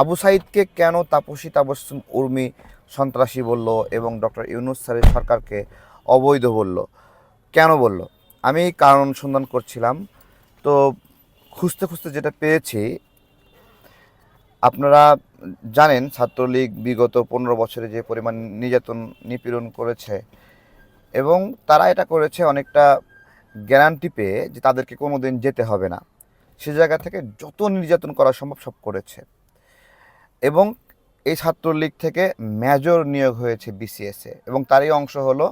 আবু সাইদকে কেন তাপসী তাবস্সুম উর্মি সন্ত্রাসী বলল এবং ডক্টর ইউনুস স্যারের সরকারকে অবৈধ বলল? কেন বলল? আমি কারণ সন্ধান করছিলাম। তো খুঁজতে খুঁজতে যেটা পেয়েছি, আপনারা জানেন ছাত্রলীগ বিগত পনেরো বছরে যে পরিমাণ নির্যাতন নিপীড়ন করেছে এবং তারা এটা করেছে অনেকটা গ্যারান্টি পেয়ে যে তাদেরকে কোনো দিন যেতে হবে না। সে জায়গা থেকে যত নির্যাতন করা সম্ভব সব করেছে। এবং এই ছাত্রলীগ থেকে মেজর নিয়োগ হয়েছে বিসিএসএ এবং তারই অংশ হলো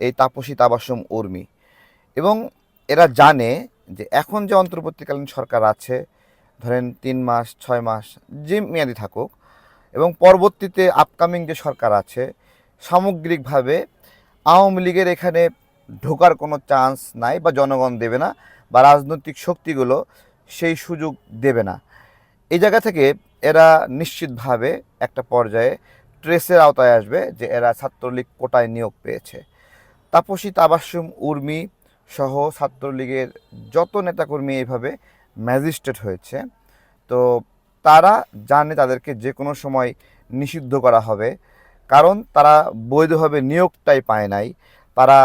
এই তাপসী তাবাসুম উর্মি। এবং এরা জানে যে এখন যে অন্তর্বর্তীকালীন সরকার আছে, ধরেন তিন মাস, ছয় মাস, যে মেয়াদি থাকুক এবং পরবর্তীতে আপকামিং যে সরকার আছে, সামগ্রিকভাবে আওয়ামী লীগের এখানে ঢোকার কোনো চান্স নাই বা জনগণ দেবে না বা রাজনৈতিক শক্তিগুলো সেই সুযোগ দেবে না। এই জায়গা থেকে এরা নিশ্চিতভাবে একটা পর্যায়ে ট্রেসের আওতায় আসবে যে এরা ছাত্রলীগ কোটায় নিয়োগ পেয়েছে। তাপসী তাবাসুম উর্মি সহ ছাত্রলীগের যত নেতাকর্মী এইভাবে ম্যাজিস্ট্রেট হয়েছে, তো তারা জানে তাদেরকে যে কোনো সময় নিষিদ্ধ করা হবে, কারণ তারা বৈধভাবে নিয়োগটাই পায় নাই, তারা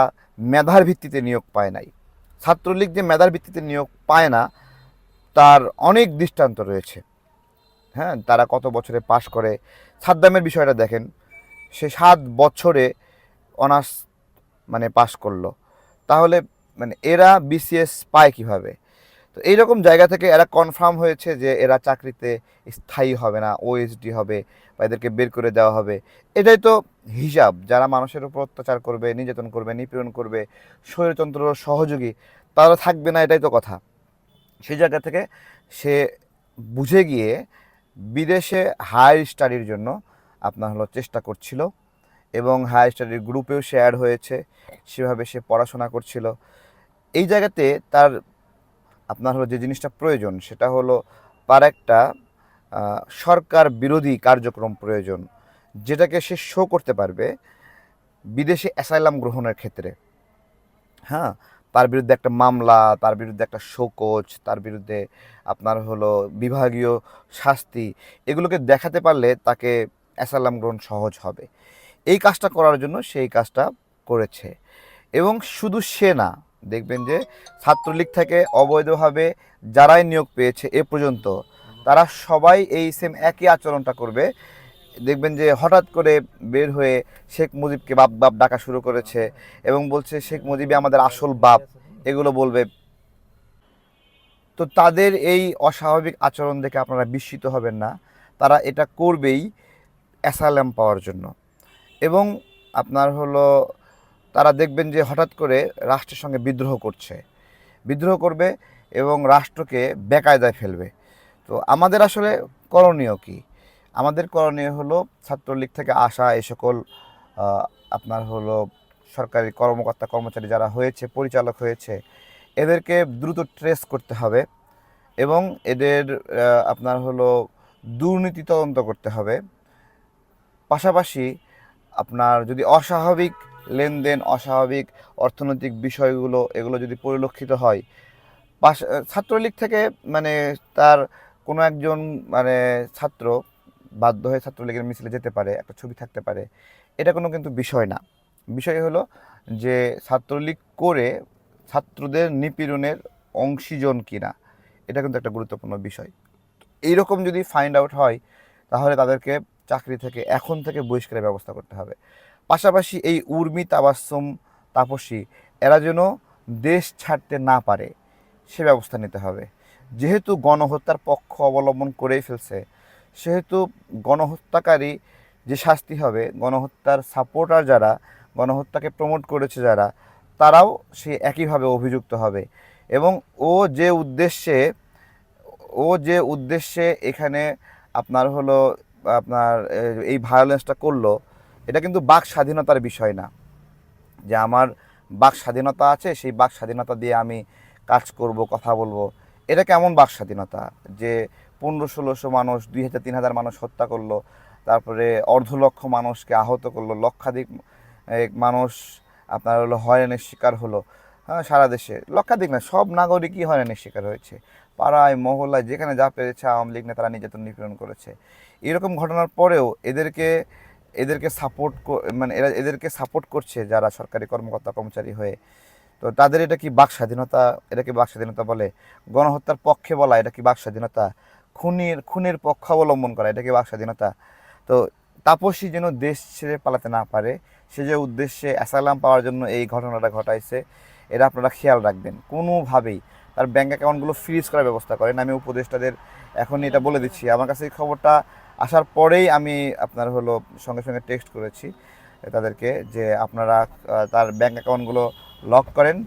মেধার ভিত্তিতে নিয়োগ পায় নাই। ছাত্রলীগ যে মেধার ভিত্তিতে নিয়োগ পায় না, তার অনেক দৃষ্টান্ত রয়েছে। হ্যাঁ তারা কত বছরে পাশ করে। সাদ্দামের বিষয়টা দেখেন, সে সাত বছরে অনার্স মানে পাশ করল। তাহলে মানে এরা বিসিএস পায় কীভাবে? তো এইরকম জায়গা থেকে এরা কনফার্ম হয়েছে যে এরা চাকরিতে স্থায়ী হবে না ওএসডি হবে বা এদেরকে বের করে দেওয়া হবে। এটাই তো হিসাব। যারা মানুষের উপর অত্যাচার করবে, নির্যাতন করবে, নিপীড়ন করবে, স্বৈরতন্ত্র, সহযোগী, তারা থাকবে না, এটাই তো কথা। সেই জায়গা থেকে সে বুঝে গিয়ে বিদেশে হায়ার স্টাডির জন্য আপনার হলো চেষ্টা করছিল এবং হায়ার স্টাডির গ্রুপেও সে অ্যাড হয়েছে, সেভাবে সে পড়াশোনা করছিল। এই জায়গাতে তার আপনার হলো যে জিনিসটা প্রয়োজন, সেটা হলো তার একটা সরকার বিরোধী কার্যক্রম প্রয়োজন, যেটাকে সে শো করতে পারবে বিদেশে অ্যাসাইলাম গ্রহণের ক্ষেত্রে। হ্যাঁ তার বিরুদ্ধে একটা মামলা, তার বিরুদ্ধে একটা শোকজ, তার বিরুদ্ধে আপনার হলো বিভাগীয় শাস্তি, এগুলোকে দেখাতে পারলে তাকে অ্যাসালাম গ্রহণ সহজ হবে। এই কাজটা করার জন্য সেই কাজটা করেছে। এবং শুধু সে না, দেখবেন যে ছাত্রলীগ থেকে অবৈধভাবে যারাই নিয়োগ পেয়েছে এ পর্যন্ত, তারা সবাই এই সেম একই আচরণটা করবে। দেখবেন যে হঠাৎ করে বের হয়ে শেখ মুজিবকে বাপ বাপ ডাকা শুরু করেছে এবং বলছে, শেখ মুজিবই আমাদের আসল বাপ। এগুলো বলবে। তো তাদের এই অস্বাভাবিক আচরণ দেখে আপনারা বিস্মিত হবেন না। তারা এটা করবেই অ্যাসালাম পাওয়ার জন্য। এবং আপনার হলো, তারা দেখবেন যে হঠাৎ করে রাষ্ট্রের সঙ্গে বিদ্রোহ করছে। বিদ্রোহ করবে এবং রাষ্ট্রকে বেকায়দায় ফেলবে। তো আমাদের আসলে করণীয় কি? আমাদের করণীয় হলো ছাত্রলীগ থেকে আসা এই সকল আপনার হলো সরকারি কর্মকর্তা, কর্মচারী যারা হয়েছে, পরিচালক হয়েছে, এদেরকে দ্রুত ট্রেস করতে হবে এবং এদের আপনার হলো দুর্নীতি তদন্ত করতে হবে। পাশাপাশি আপনার যদি অস্বাভাবিক লেনদেন, অস্বাভাবিক অর্থনৈতিক বিষয়গুলো, এগুলো যদি পরিলক্ষিত হয়, পাশ, ছাত্রলীগ থেকে মানে তার কোনো একজন মানে ছাত্র বাধ্য হয়ে ছাত্রলীগের মিছিলে যেতে পারে, একটা ছবি থাকতে পারে, এটা কোনো কিন্তু বিষয় না। বিষয় হলো যে ছাত্রলীগ করে ছাত্রদের নিপীড়নের অংশীজন কিনা, এটা কিন্তু একটা গুরুত্বপূর্ণ বিষয়। এইরকম যদি ফাইন্ড আউট হয়, তাহলে তাদেরকে চাকরি থেকে, এখন থেকে বহিষ্কারের ব্যবস্থা করতে হবে। পাশাপাশি এই উর্মি তাবাসুম তাপসী, এরা যেন দেশ ছাড়তে না পারে, সে ব্যবস্থা নিতে হবে। যেহেতু গণহত্যার পক্ষ অবলম্বন করেই ফেলছে সেহেতু গণহত্যাকারী যে শাস্তি হবে, গণহত্যার সাপোর্টার যারা, গণহত্যাকে প্রমোট করেছে যারা, তারাও সে একইভাবে অভিযুক্ত হবে। এবং ও যে উদ্দেশ্যে, ও যে উদ্দেশ্যে এখানে আপনার হলো, আপনার এই ভায়োলেন্সটা করল, এটা কিন্তু বাক স্বাধীনতার বিষয় না। যে আমার বাক স্বাধীনতা আছে, সেই বাক স্বাধীনতা দিয়ে আমি কাজ করব, কথা বলব, এটা কেমন বাক স্বাধীনতা? যে পনেরো, ষোলোশো মানুষ, দুই হাজার, তিন হাজার মানুষ হত্যা করল। তারপরে অর্ধ লক্ষ মানুষকে আহত করল। লক্ষাধিক মানুষ আপনার হলো হয়রানির শিকার হলো। হ্যাঁ সারা দেশে। লক্ষাধিক না, সব নাগরিকই হয়রানির শিকার হয়েছে। পাড়ায়, মহল্লায়, যেখানে যা পেরেছে আওয়ামী লীগ নেতারা নির্যাতন নিপীড়ন করেছে। এরকম ঘটনার পরেও এদেরকে এদেরকে সাপোর্ট মানে এরা এদেরকে সাপোর্ট করছে যারা সরকারি কর্মকর্তা, কর্মচারী হয়ে। তো তাদের এটা কি বাক স্বাধীনতা? এটা কি বাক স্বাধীনতা বলে? গণহত্যার পক্ষে বলা, এটা কি বাক স্বাধীনতা? খুনের খুনের পক্ষ অবলম্বন করা এটা কি বাক স্বাধীনতা তো তাপসী যেন দেশ ছেড়ে পালাতে না পারে, সে যে উদ্দেশ্যে অ্যাসাইলাম পাওয়ার জন্য এই ঘটনাটা ঘটাইছে, এটা আপনারা খেয়াল রাখবেন। কোনোভাবেই তার ব্যাঙ্ক অ্যাকাউন্টগুলো ফ্রিজ করার ব্যবস্থা করেন। আমি উপদেষ্টাদের এখন এটা বলে দিচ্ছি। আমার কাছে এই খবরটা আসার পরেই আমি আপনার হলো সঙ্গে সঙ্গে টেক্সট করেছি তাদেরকে যে আপনারা তার ব্যাঙ্ক অ্যাকাউন্টগুলো লক করেন।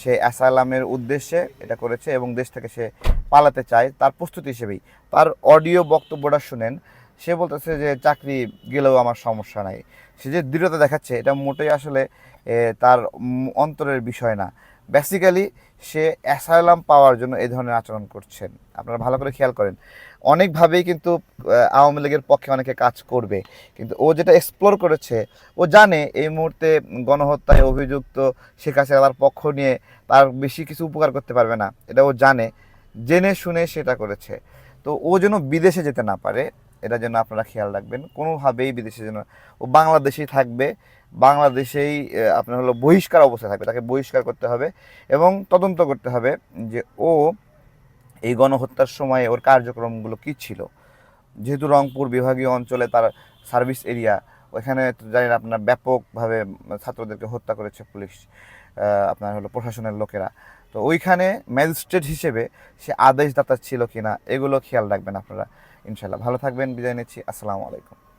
সে অ্যাসাইলামের উদ্দেশ্যে এটা করেছে এবং দেশ থেকে সে পালাতে চায় তার প্রস্তুতি হিসেবেই। তার অডিও বক্তব্যটা শুনেন, সে বলতেছে যে, চাকরি গেলেও আমার সমস্যা নাই। সে যে দৃঢ়তা দেখাচ্ছে, এটা মোটেই আসলে তার অন্তরের বিষয় না। বেসিক্যালি সে অ্যাসাইলাম পাওয়ার জন্য এই ধরনের আচরণ করছেন। আপনারা ভালো করে খেয়াল করেন। অনেকভাবেই কিন্তু আওয়ামী লীগের পক্ষে অনেকে কাজ করবে। কিন্তু ও যেটা এক্সপ্লোর করেছে, ও জানে এই মুহূর্তে গণহত্যায় অভিযুক্ত শেখ হাসিনা তার পক্ষ নিয়ে তার বেশি কিছু উপকার করতে পারবে না। এটা ও জানে। জেনে শুনে সেটা করেছে। তো ও যেন বিদেশে যেতে না পারে, এটা যেন আপনারা খেয়াল রাখবেন। কোনোভাবেই বিদেশে যেন ও বাংলাদেশেই থাকবে। বাংলাদেশেই আপনার হলো বহিষ্কার অবস্থায় থাকবে, তাকে বহিষ্কার করতে হবে এবং তদন্ত করতে হবে যে ও এই গণহত্যার সময় ওর কার্যক্রমগুলো কী ছিল। যেহেতু রংপুর বিভাগীয় অঞ্চলে তার সার্ভিস এরিয়া ওখানে জানেন আপনার ব্যাপকভাবে ছাত্রদেরকে হত্যা করেছে পুলিশ। আপনার হলো প্রশাসনের লোকেরা। তো ওইখানে ম্যাজিস্ট্রেট হিসেবে সে আদেশদাতা ছিল কিনা, এগুলো খেয়াল রাখবেন আপনারা ইনশাল্লাহ ভালো থাকবেন, বিদায় নিচ্ছি। আসসালামু আলাইকুম।